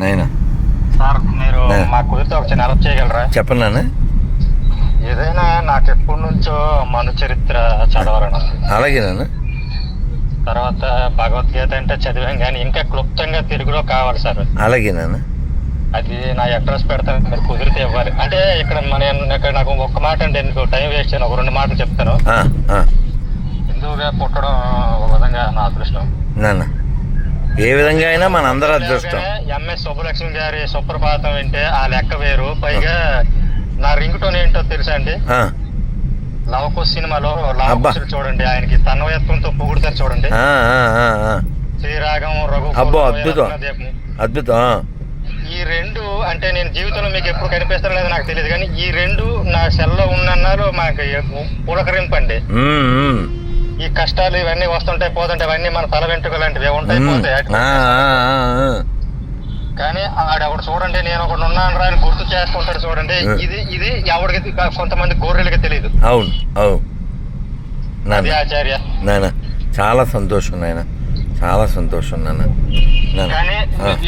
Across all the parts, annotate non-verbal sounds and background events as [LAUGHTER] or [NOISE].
నాయనా సార్ మీరు. మా కుదిరితే ఒక చిన్న హెల్ప్ చేయగలరా? చెప్పండి నాన్న. ఏదైనా నాకు ఎప్పటి నుంచో మను చరిత్ర చదవాలని అలాగే నాన్న. తర్వాత భగవద్గీత అంటే చదివాం కానీ ఇంకా క్లుప్తంగా తెలుగులో కావాలి సార్. అలాగే నాన్న. అది నా అడ్రస్ పెడతాను మీరు కుదిరితే ఇవ్వాలి. అంటే ఇక్కడ మన ఇక్కడ నాకు ఒక్క మాట అంటే ఎందుకు టైం వేస్ట్ చేయను ఒక రెండు మాటలు చెప్తాను. హిందువుగా పుట్టడం ఒక విధంగా నా అదృష్టం. నాన్న. ఏ విధంగా అయినా మన అందరి అదృష్టం ఎంఎస్ సుబ్బలక్ష్మి గారి సుప్రభాతం వింటే ఆ లెక్క వేరు పైగా నా రింగ్ టోన్ ఏంటో తెలుసా అండి లవకుశ సినిమాలో. లవకుశులు చూడండి ఆయనకి తన్వయత్వంతో పొగుడుతారు చూడండి. శ్రీరాగం రఘు అబ్బో, అద్భుతం. అద్భుతం ఈ రెండు అంటే నేను జీవితంలో మీకు ఎప్పుడు కనిపిస్తారో లేదో నాకు తెలియదు కానీ ఈ రెండు నా సెల్లో ఉన్నన్నాళ్ళు మాకు పులకరింపండి. ఈ కష్టాలు ఇవన్నీ వస్తుంటాయి పోతుంటాయి అవన్నీ మన తల వెంట్రుక లాంటివి ఉంటాయి. పోతాయి. కానీ ఆడెవడు చూడండి నేను ఒకడు ఉన్నాను రా అని గుర్తు చేసుకుంటాడు చూడండి. ఇది ఇది ఎవరికి కొంతమంది గొర్రెలకి తెలియదు అవును అవును. అది ఆచార్య. నాన్న చాలా సంతోషం నాయన. చాలా సంతోషం నాన్న. కానీ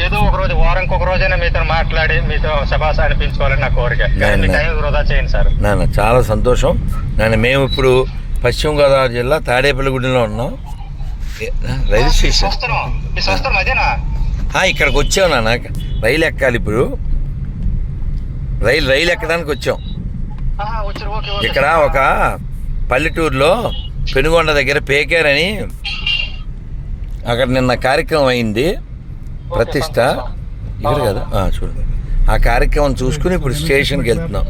ఏదో ఒక రోజు వారానికి ఒక రోజైనా మీతో మాట్లాడి మీతో శబాస అనిపించుకోవాలని నా కోరిక. నేను- వృధా చేయండి సార్. నాన్న చాలా సంతోషం. నాన్న మేము ఇప్పుడు పశ్చిమ గోదావరి జిల్లా తాడేపల్లిగూడెంలో ఉన్నాం. ఏ, రైలు స్టేషన్. ఇక్కడికి వచ్చాం నాన్న. రైలు ఎక్కాలి ఇప్పుడు. రైలు రైలు ఎక్కడానికి వచ్చాం. ఇక్కడ ఒక పల్లెటూరులో పెనుగొండ దగ్గర పేకేర్ అని అక్కడ నిన్న కార్యక్రమం అయింది. ప్రతిష్ట. ఇక్కడ కదా. ఆ, చూడు. ఆ కార్యక్రమం చూసుకుని ఇప్పుడు స్టేషన్కి వెళ్తున్నాం.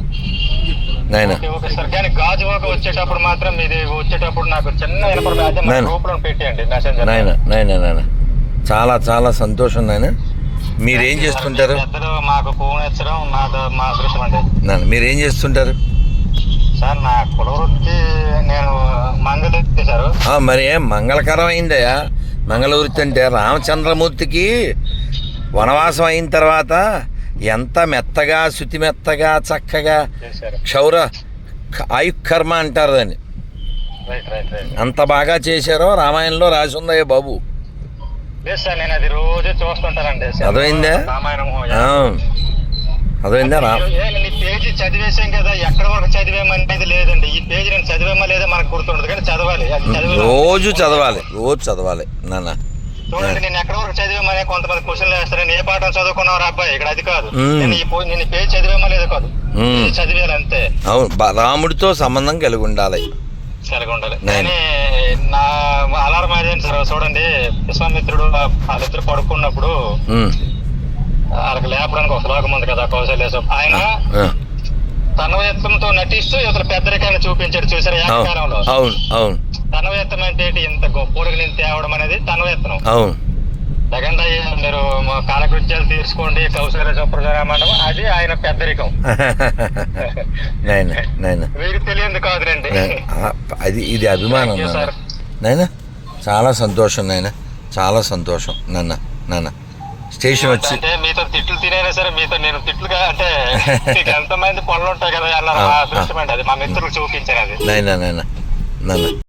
నాయన. Okay, sir. కానీ గాజు వాక వచ్చేటప్పుడు మాత్రం మీది వచ్చేటప్పుడు నాకు చిన్న ఇన్ఫర్మేషన్ నాయన. గ్రూప్లో పెట్టేయండి మెసేంజర్ నాయన నాయన నాయన. చాలా చాలా సంతోషం నాయన. మీరేం చేస్తుంటారు? మాకు ఫోన్ ఇచ్చడం మా అదృష్టం అండి నాన్న మీరేం చేస్తుంటారు? సార్ నా కుల వృత్తి నేను మంగళ సార్. మరి ఏం మంగళకరం అయిందయ్యా మంగళవృత్తి అంటే రామచంద్రమూర్తికి వనవాసం అయిన తర్వాత ఎంత మెత్తగా శుతి మెత్తగా చక్కగా క్షౌర ఆయుకర్మ అంటారు దాన్ని. అంత బాగా చేశారో రామాయణంలో రాసి ఉందయ్య బాబు. లేదు సార్ నేను అది రోజు చూస్తుంటానండి. అర్థమైందా? రామాయణం ఆ, అర్థమైందా? రా పేజీ చదివేసాం కదా ఎక్కడ వరకు చదివేమనేది లేదండి. ఈ పేజీ నేను చదివేమా లేదా మనకు గుర్తుండదు కానీ చదివాలి. రోజు చదవాలి రోజు చదవాలి నాన్న. చూడండి నేను ఎక్కడ వరకు చదివేమనే కొంతమంది క్వశ్చన్లు వేస్తారు. నేను ఏ పాఠం చదువుకున్నావు అబ్బాయి? ఇక్కడ అది కాదు. మ్మ్. నేను ఈ పో- నేను లేదా కాదు. చదివేయాలి అంతే అవును రాముడితో సంబంధం కలిగి ఉండాలి కలిగి ఉండాలి కానీ నా అలారం అదేంటి సార్ చూడండి విశ్వామిత్రుడు వాళ్ళిద్దరు పడుకున్నప్పుడు ఉమ్, వాళ్ళకి లేపడానికి ఒక శ్లోకం ఉంది కదా కౌశల్య ఆయన ఆ, తన్వయత్వంతో నటిస్తూ ఇతర పెద్దరికాన్ని చూపించాడు చూసారు? అవును ఏకకాలంలో. అవును అవును. తన్వయత్వం అంటే ఇంత గొప్పడికి నేను తేవడం అనేది తన్వయత్నం అవును. జగన్ మీరు మా కాలకృత్యాలు తీసుకోండి కౌశల్య చొప్పరామండం అది ఆయన పెద్దరికం మీకు [LAUGHS] తెలియదు కాదులేండి. నాయన, ఆ, అది ఇది అభిమానం. నాయన. చాలా సంతోషం నాయన. చాలా సంతోషం నాన్న నాన్న స్టేషన్ వచ్చి అంటే మీతో తిట్లు తినైనా సరే మీతో నేను తిట్లుగా అంటే ఎంతమంది పనులు ఉంటాయి కదా అలా. [LAUGHS] అదృష్టం అండి అది మా మిత్రులు చూపించారు అది నాయన నాయన. నాన్న